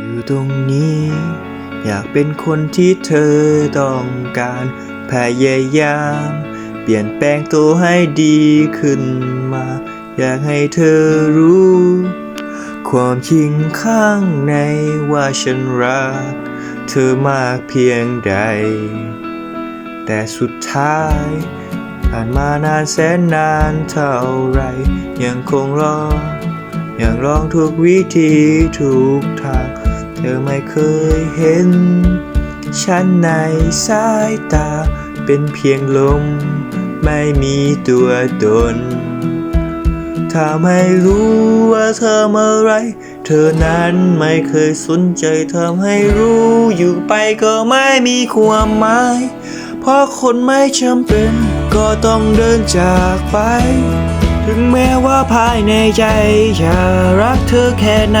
อยู่ตรงนี้ อยากเป็นคนที่เธอต้องการพยายาม เปลี่ยนแปลงตัวให้ดีขึ้นมา อยากให้เธอรู้ ความจริงข้างในว่าฉันรัก เธอมากเพียงใด แต่สุดท้ายผ่านมานานแสนนานเท่าไร ยังคงรอ ยังลองทุกวิธีทุกทาง อไม่เคยเห็น ฉันในสายตาเป็นเพียงลม ไม่มีตัวตนถ้าไม่รู้ว่าเธอเมื่อไร เธอนั้นไม่เคยสนใจทำให้รู้อยู่ไปก็ไม่มีความหมาย เพราะคนไม่จำเป็นก็ต้องเดินจากไป ถึงแม้ว่าภายในใจจะรักเธอแค่ไหน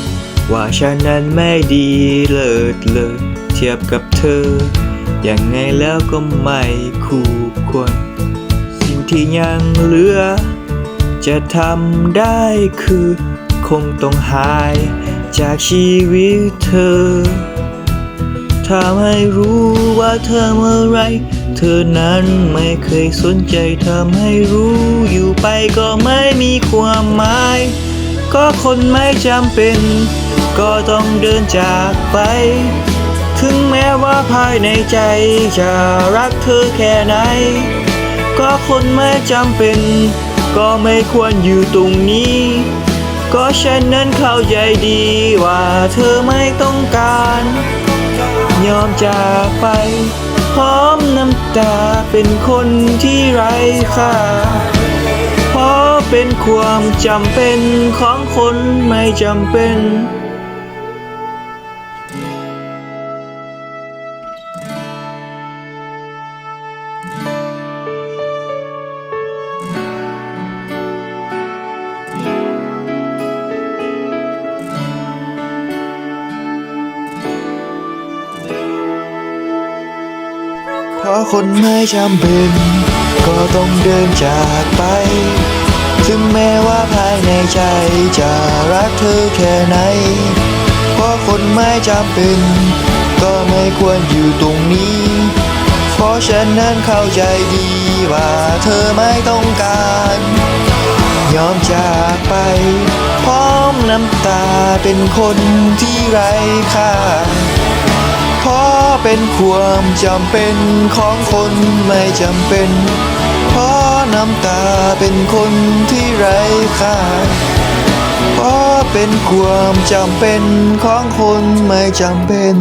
ว่าฉันนั้นไม่ดีเลิศเลิศเทียบกับเธอ ยังไงแล้วก็ไม่คู่ควร สิ่งที่ยังเหลือ จะทำได้คือ คงต้องหายจากชีวิตเธอถ้าไม่รู้ว่าเธอเมื่อไร เธอนั้นไม่เคยสนใจทำให้รู้อยู่ไปก็ไม่มีความหมาย ก็คนไม่จำเป็น ก็ต้องเดินจากไป ถึงแม้ว่าภายในใจจะรักเธอแค่ไหน ก็คนไม่จำเป็น ก็ไม่ควรอยู่ตรงนี้ ก็ฉันนั้นเข้าใจดีว่าเธอไม่ต้องการ ยอมจากไป พร้อมน้ำตาเป็นคนที่ไร้ค่า เป็นความจำเป็นของคนไม่จำเป็น เพราะคนไม่จำเป็น ก็ต้องเดินจากไป ถึงแม้ว่าภายในใจจะรักเธอแค่ไหน เพราะคนไม่จำเป็น ก็ไม่ควรอยู่ตรงนี้ เพราะฉันนั้นเข้าใจดีว่าเธอไม่ต้องการ ยอมจากไป พร้อมน้ำตาเป็นคนที่ไร้ค่าเพราะเป็นความจำเป็นของคนไม่จำเป็น น้ำตาเป็นคนที่ไร้ค่าเพราะเป็นความจำเป็นของคนไม่จำเป็น